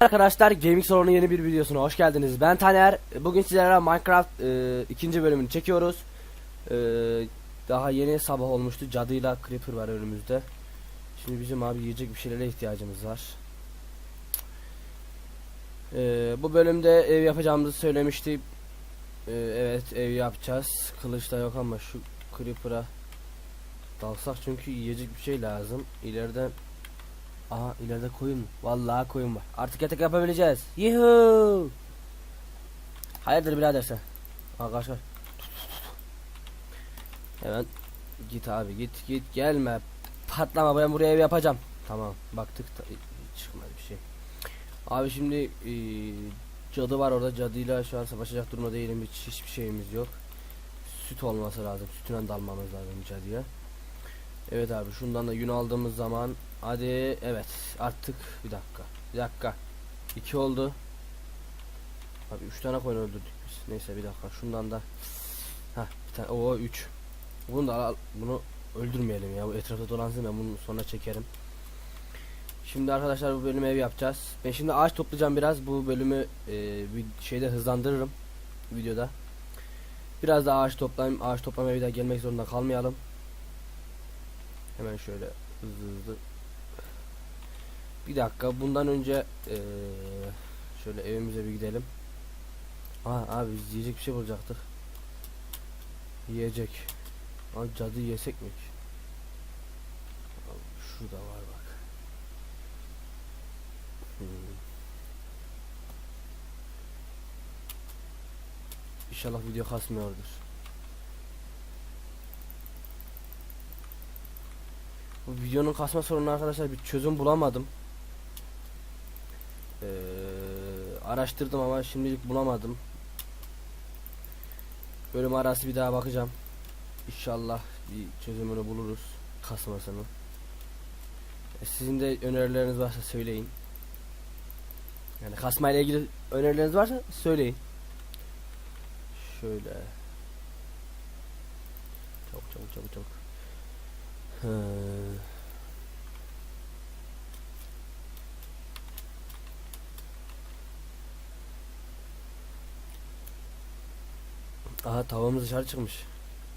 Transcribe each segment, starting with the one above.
Arkadaşlar Gaming Salon'un yeni bir videosuna hoş geldiniz. Ben Taner. Bugün sizlere Minecraft e, ikinci bölümünü çekiyoruz. E, daha yeni sabah olmuştu. Cadıyla Creeper var önümüzde. Şimdi bizim abi yiyecek bir şeylere ihtiyacımız var. E, bu bölümde ev yapacağımızı söylemiştik. E, evet ev yapacağız. Kılıç da yok ama şu Creeper'a dalsak çünkü yiyecek bir şey lazım. İleriden Aha ileride koyun. Vallahi koyun var. Artık yatak yapabileceğiz. Yuhuu. Hayırdır birader sen? Aa. Hemen git abi git git gelme. Patlama ben buraya ev yapacağım. Tamam baktık da hiç çıkmadı bir şey. Abi şimdi eee, cadı var orada. Cadıyla şu an savaşacak durumda değilim. Hiç hiçbir şeyimiz yok. Süt olması lazım. Sütünden dalmamız lazım cadıya. Evet abi şundan da yün aldığımız zaman hadi evet artık bir dakika bir dakika. İki oldu. Abi üç tane koyun öldürdük biz. Neyse bir dakika şundan da ha bir tane o üç. Bunu da al bunu öldürmeyelim ya. Bu etrafta dolansın ben bunu sonra çekerim şimdi arkadaşlar bu bölümü ev yapacağız ben şimdi ağaç toplayacağım biraz bu bölümü e, şeyde hızlandırırım videoda biraz da ağaç toplayayım ağaç toplamaya bir daha gelmek zorunda kalmayalım Hemen şöyle hızlı hızlı. Bir dakika bundan önce eee, şöyle evimize bir gidelim. Aa abi biz yiyecek bir şey bulacaktık. Yiyecek. Aa cadı yesek mi? Şurada var bak. Hmm. İnşallah video kasmıyordur. Bu videonun kasma sorunu arkadaşlar bir çözüm bulamadım. Ee, araştırdım ama şimdilik bulamadım. Bölüm arası bir daha bakacağım. İnşallah bir çözümünü buluruz kasmasını. E, sizin de önerileriniz varsa söyleyin. Yani kasma ile ilgili önerileriniz varsa söyleyin. Şöyle. Çabuk çabuk çabuk çabuk. Hı. Aha tavuğumuz dışarı çıkmış.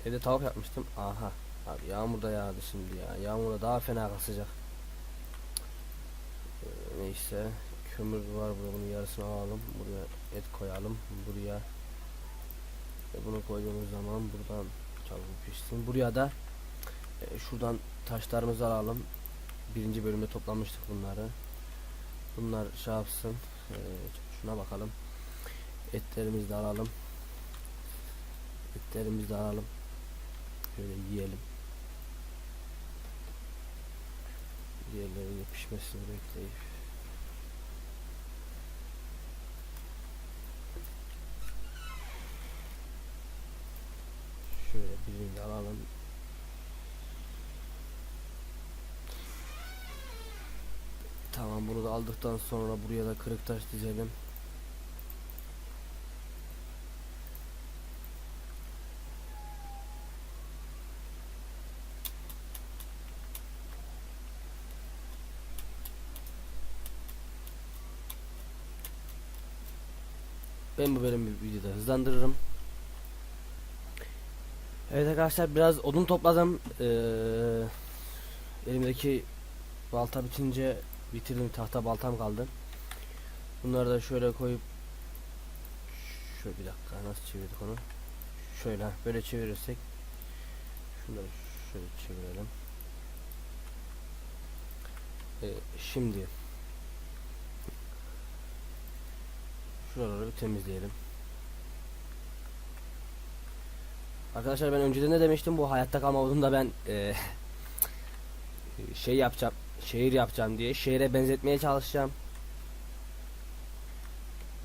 Evde tavuk yapmıştım. Aha. Abi yağmur da yağdı şimdi ya. Yağmurda daha fena kasacak. Ee, neyse. Kömür var burada bunun yarısını alalım. Buraya et koyalım. Buraya e, bunu koyduğumuz zaman buradan çabuk pişsin. Buraya da e, şuradan taşlarımızı alalım. Birinci bölümde toplamıştık bunları. Bunlar şey yapsın. E, şuna bakalım. Etlerimizi de alalım. Etlerimizi de alalım. Şöyle yiyelim. Diğerlerinin pişmesini bekleyip. Şöyle birini de alalım. Tamam bunu da aldıktan sonra buraya da kırık taş dizelim. Ben bu bölümü videoda hızlandırırım. Evet arkadaşlar biraz odun topladım. Ee, elimdeki balta bitince bitirdim tahta baltam kaldı. Bunları da şöyle koyup şöyle bir dakika nasıl çevirdik onu? Şöyle böyle çevirirsek şunları şöyle çevirelim. Ee, şimdi şuraları bir temizleyelim. Arkadaşlar ben önceden de demiştim bu hayatta kalma modunda ben e, şey yapacağım şehir yapacağım diye şehre benzetmeye çalışacağım.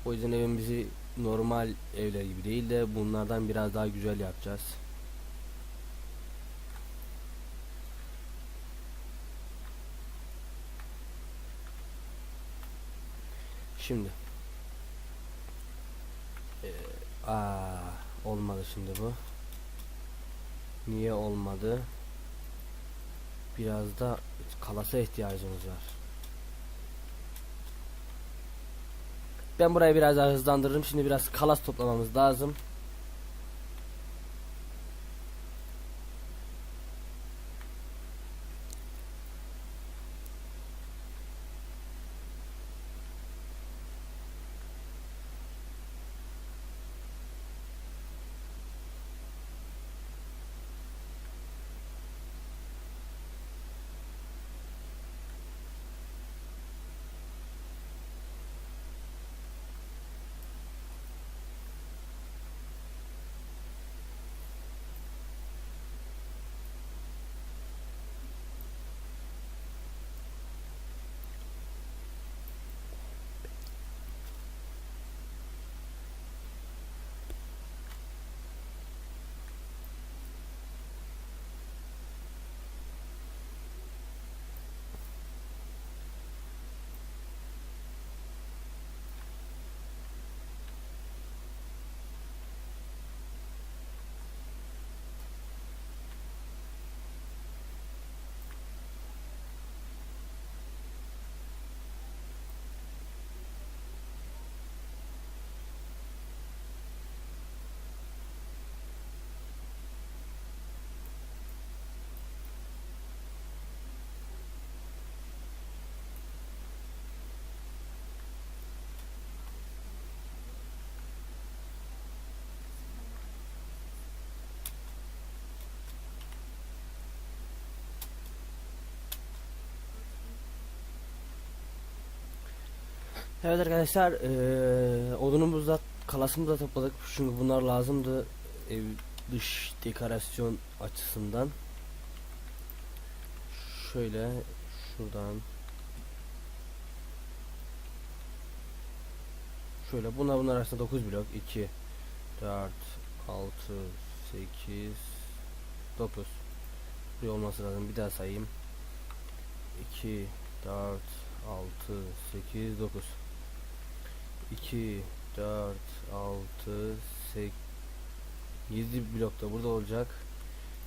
O yüzden evimizi normal evler gibi değil de bunlardan biraz daha güzel yapacağız. Şimdi eee Aa, olmadı şimdi bu. Niye olmadı? Biraz da kalasa ihtiyacımız var. Ben burayı biraz daha hızlandırırım. Şimdi biraz kalas toplamamız lazım. Evet arkadaşlar eee odunumuzu da kalasımızı da topladık. Çünkü bunlar lazımdı ev dış dekorasyon açısından. Şöyle şuradan. Şöyle bunlar bunlar arasında 9 blok. 2 4 6 8 9 buraya olması lazım. Bir daha sayayım. 2 4 6 8 9 2 4 6 8 7 blok da burada olacak.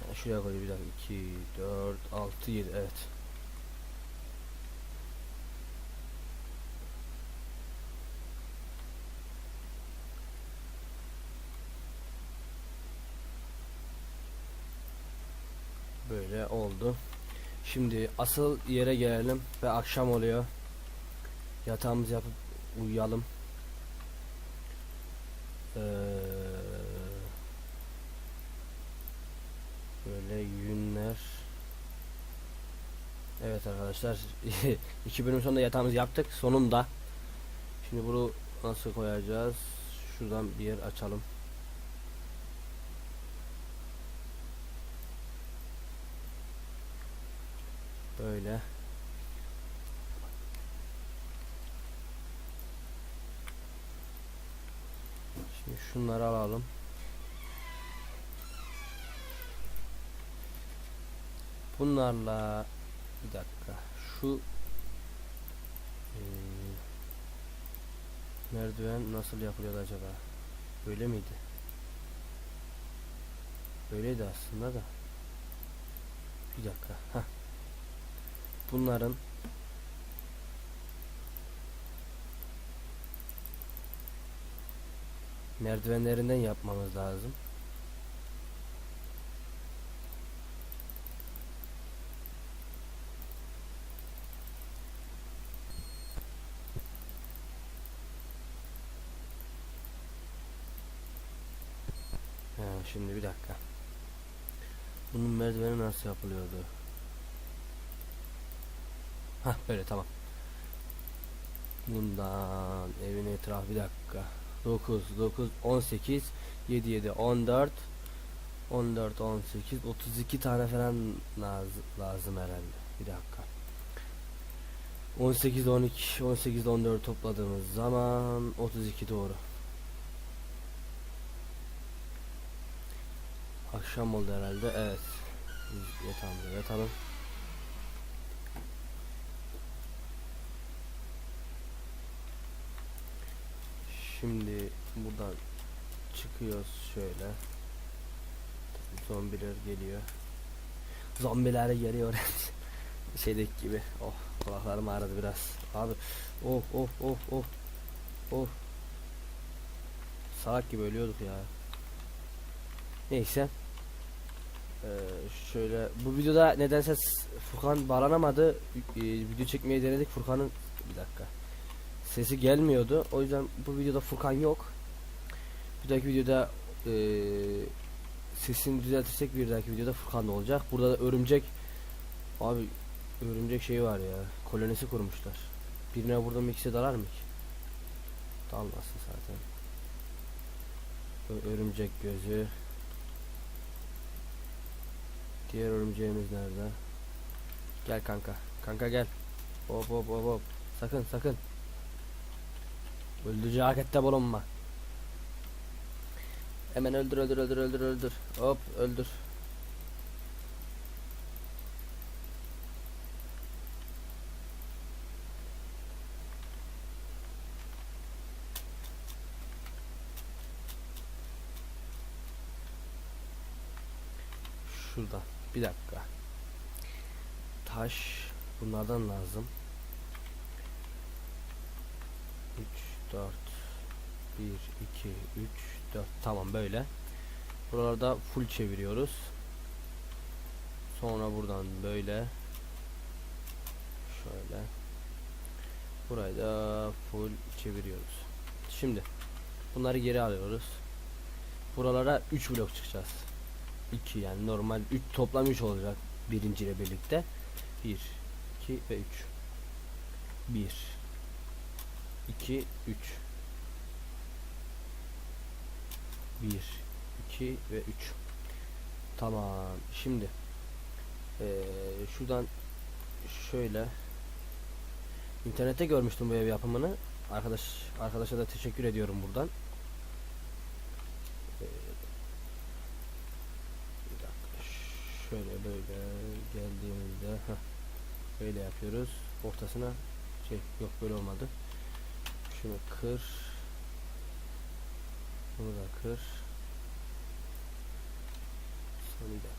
Yani şuraya koyayım bir dakika 2 4 6 7 evet. Böyle oldu. Şimdi asıl yere gelelim ve akşam oluyor. Yatağımızı yapıp uyuyalım. Ee, böyle yünler. Evet arkadaşlar iki bölüm sonunda yatağımızı yaptık sonunda. Şimdi bunu nasıl koyacağız? Şuradan bir yer açalım. Böyle. Şimdi şunları alalım. Bunlarla bir dakika şu eee, merdiven nasıl yapılıyordu acaba? Böyle miydi? Böyleydi aslında da. Bir dakika. Heh. Bunların merdivenlerinden yapmamız lazım. Şimdi bir dakika. Bunun merdiveni nasıl yapılıyordu? Hah böyle tamam. Bundan evin etrafı bir dakika. 9 9 18 7 7 14 14 18 32 tane falan lazım, lazım herhalde. Bir dakika. 18 12 18 14 topladığımız zaman 32 doğru. Akşam oldu herhalde. Evet. Yatağımıza yatalım. Şimdi buradan çıkıyoruz şöyle. Zombiler geliyor. Zombiler geliyor. Şeydeki gibi. Oh kulaklarım ağrıdı biraz. Abi oh oh oh oh. Oh. Salak gibi ölüyorduk ya. Neyse. Ee, şöyle bu videoda nedense Furkan bağlanamadı. Ee, video çekmeyi denedik. Furkan'ın bir dakika. Sesi gelmiyordu. O yüzden bu videoda Furkan yok. Bir dahaki videoda ee, sesini düzeltirsek bir dahaki videoda Furkan olacak. Burada da örümcek abi örümcek şeyi var ya. Kolonisi kurmuşlar. Birine vurdum ikisi dalar mı ki? Dalmasın zaten. Örümcek gözü. Diğer örümceğimiz nerede? Gel kanka. Kanka gel. Hop hop hop hop. Sakın sakın. Öldürücü harekette bulunma. Hemen öldür öldür öldür öldür öldür. Hop öldür. Şurada. Bir dakika. Taş bunlardan lazım. 3 4 1 2 3 4 tamam böyle. Buralarda full çeviriyoruz. Sonra buradan böyle şöyle burayı da full çeviriyoruz. Şimdi bunları geri alıyoruz. Buralara 3 blok çıkacağız. 2 yani normal 3 toplam 3 olacak birinci ile birlikte. 1 2 ve 3 1 2 3 1 2 ve 3 Tamam. Şimdi eee, şuradan şöyle internette görmüştüm bu ev yapımını. Arkadaş arkadaşa da teşekkür ediyorum buradan. Eee, bir dakika. Şöyle böyle geldiğimizde heh, böyle yapıyoruz. Ortasına şey yok böyle olmadı. Şunu kır. Bunu da. Son bir dakika.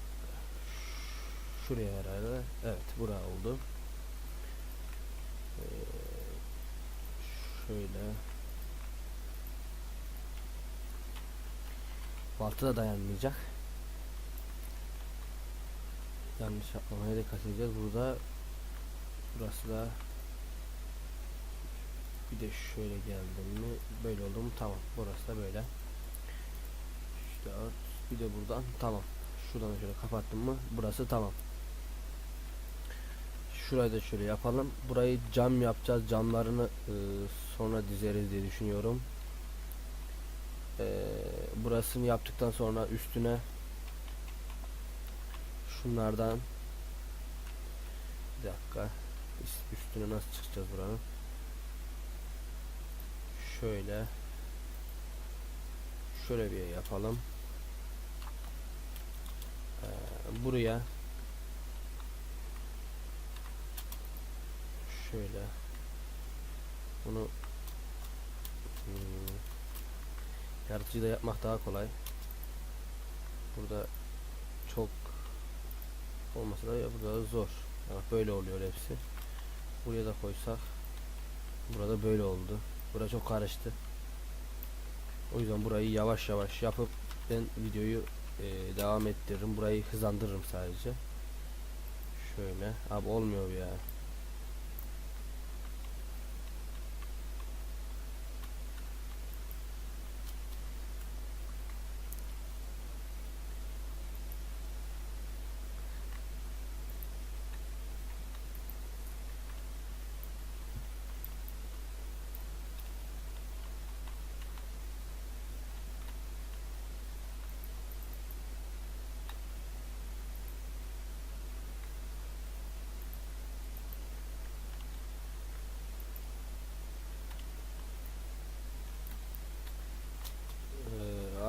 Şuraya herhalde. Evet bura oldu. Ee, şöyle. Balta da dayanmayacak. Yanlış yapmamaya dikkat edeceğiz. Burada burası da bir de şöyle geldim mi böyle oldu mu tamam burası da böyle 3 4 bir de buradan tamam. Şuradan da şöyle kapattım mı burası tamam. Şurayı da şöyle yapalım. Burayı cam yapacağız camlarını e, sonra dizeriz diye düşünüyorum. E, burasını yaptıktan sonra üstüne şunlardan bir dakika üst- üstüne nasıl çıkacağız buranın? Şöyle şöyle bir yapalım. Ee, buraya şöyle bunu hmm, yaratıcıda yapmak daha kolay. Burada çok olmasa da ya burada da zor. Bak böyle oluyor hepsi. Buraya da koysak burada böyle oldu. Bura çok karıştı. O yüzden burayı yavaş yavaş yapıp ben videoyu e, devam ettiririm. Burayı hızlandırırım sadece. Şöyle. Abi olmuyor ya.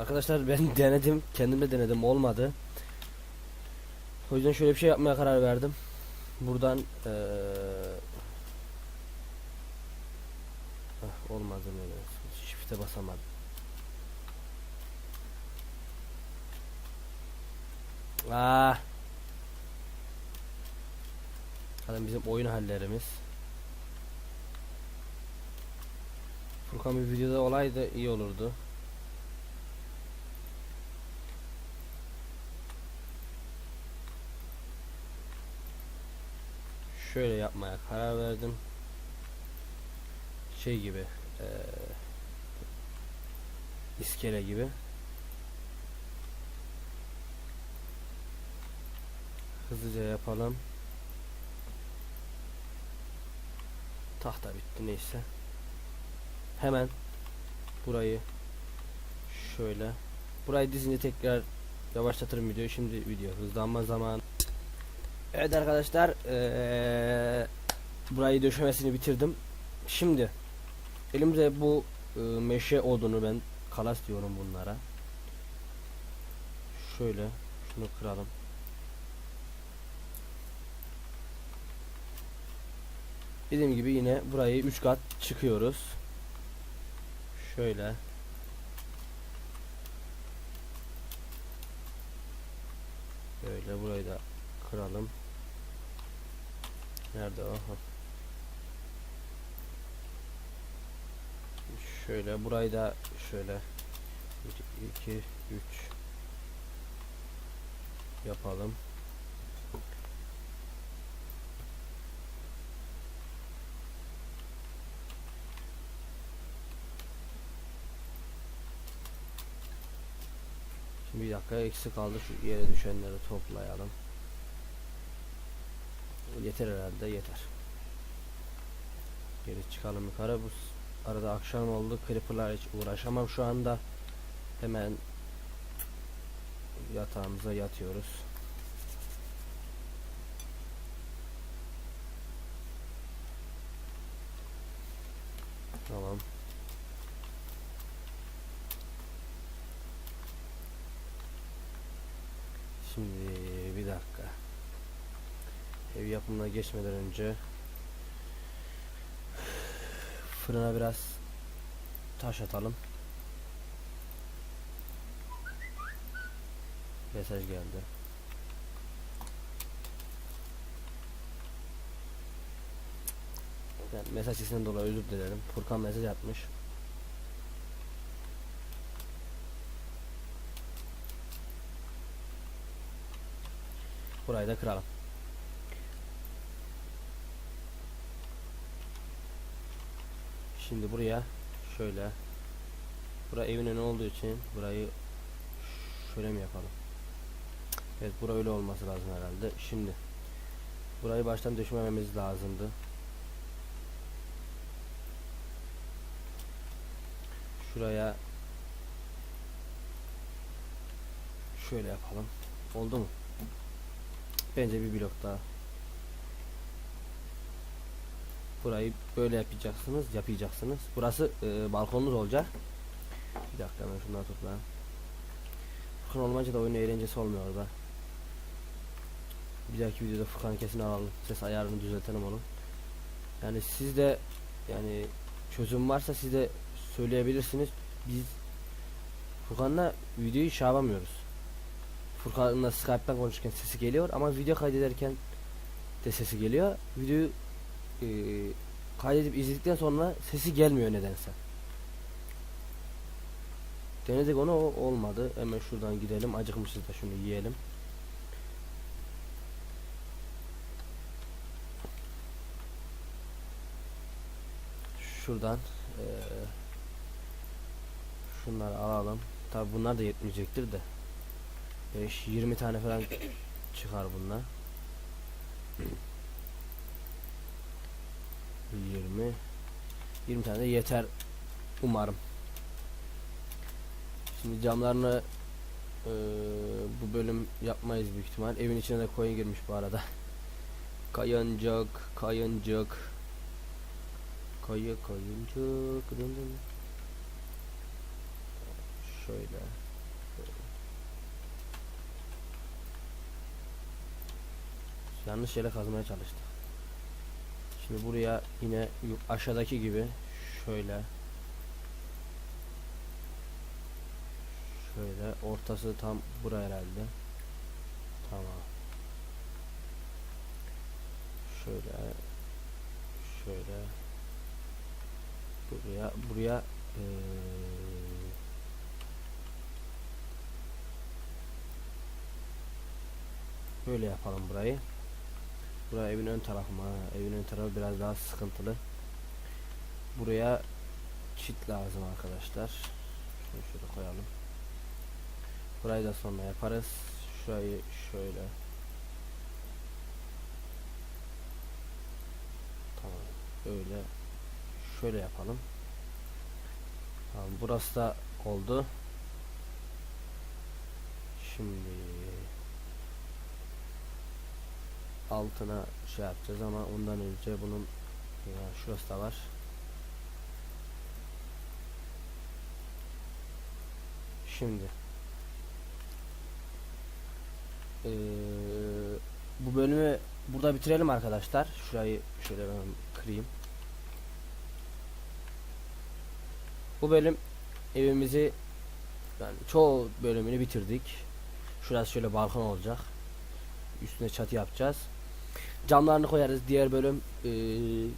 Arkadaşlar ben denedim. Kendim de denedim. Olmadı. O yüzden şöyle bir şey yapmaya karar verdim. Buradan ee... Heh, ah, olmadı böyle. Shift'e şey basamadım. Aa. Adam bizim oyun hallerimiz. Furkan bir videoda olaydı iyi olurdu. Şöyle yapmaya karar verdim. Şey gibi, eee iskele gibi. Hızlıca yapalım. Tahta bitti neyse. Hemen burayı şöyle burayı dizince tekrar yavaşlatırım videoyu. Şimdi video hızlanma zamanı. Evet arkadaşlar eee, burayı döşemesini bitirdim. Şimdi elimde bu eee, meşe odunu ben kalas diyorum bunlara. Şöyle şunu kıralım. Dediğim gibi yine burayı 3 kat çıkıyoruz. Şöyle. Böyle burayı da kıralım. Nerede o? Ha. Şöyle burayı da şöyle 2 3 yapalım. Şimdi bir dakika eksik kaldı şu yere düşenleri toplayalım. Yeter herhalde yeter. Geri çıkalım yukarı bu arada akşam oldu creeper'lar hiç uğraşamam şu anda hemen yatağımıza yatıyoruz. Tamam. Şimdi bir dakika. Ev yapımına geçmeden önce fırına biraz taş atalım. Mesaj geldi. Yani mesaj sesinden dolayı özür dilerim. Furkan mesaj atmış. Burayı da kıralım. Şimdi buraya şöyle Bura evin önü olduğu için burayı şöyle mi yapalım? Evet bura öyle olması lazım herhalde. Şimdi burayı baştan döşemememiz lazımdı. Şuraya şöyle yapalım. Oldu mu? Bence bir blok daha. Burayı böyle yapacaksınız, yapacaksınız. Burası e, balkonunuz olacak. Bir dakika ben şunları toplayayım. Furkan olmayınca da oyun eğlencesi olmuyor orada. Bir dahaki videoda Furkan kesin alalım. Ses ayarını düzeltelim onun. Yani siz de yani çözüm varsa siz de söyleyebilirsiniz. Biz Furkan'la videoyu şey yapamıyoruz. Furkan'la Skype'tan konuşurken sesi geliyor ama video kaydederken de sesi geliyor. Videoyu e, kaydedip izledikten sonra sesi gelmiyor nedense. Denedik onu o olmadı. Hemen şuradan gidelim. Acıkmışız da şunu yiyelim. Şuradan e, şunları alalım. Tabi bunlar da yetmeyecektir de. 5 20 tane falan çıkar bunlar. 20 20 tane de yeter umarım. Şimdi camlarını eee, bu bölüm yapmayız büyük ihtimal. Evin içine de koyun girmiş bu arada. Kayıncak, kayıncak. Kayı kayıncak. Dın. Şöyle. Yanlış yere kazmaya çalıştık. Şimdi buraya yine aşağıdaki gibi şöyle şöyle ortası tam bura herhalde. Tamam. Şöyle şöyle buraya buraya eee, böyle yapalım burayı. Buraya evin ön tarafı mı? Evin ön tarafı biraz daha sıkıntılı. Buraya çit lazım arkadaşlar. Şunu şöyle koyalım. Burayı da sonra yaparız. Şurayı şöyle. Tamam. Böyle. Şöyle yapalım. Tamam. Burası da oldu. Şimdi altına şey yapacağız ama ondan önce bunun ya şurası da var. Şimdi eee, bu bölümü burada bitirelim arkadaşlar. Şurayı şöyle ben kırayım. Bu bölüm evimizi yani çoğu bölümünü bitirdik. Şurası şöyle balkon olacak. Üstüne çatı yapacağız. Camlarını koyarız diğer bölüm eee,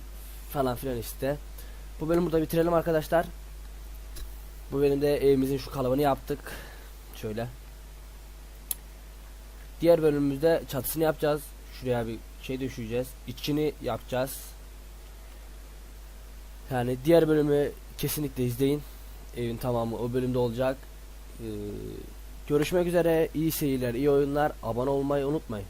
falan filan işte. Bu bölümü burada bitirelim arkadaşlar. Bu bölümde evimizin şu kalıbını yaptık. Şöyle. Diğer bölümümüzde çatısını yapacağız. Şuraya bir şey düşeceğiz. İçini yapacağız. Yani diğer bölümü kesinlikle izleyin. Evin tamamı o bölümde olacak. Ee, görüşmek üzere. İyi seyirler, iyi oyunlar. Abone olmayı unutmayın.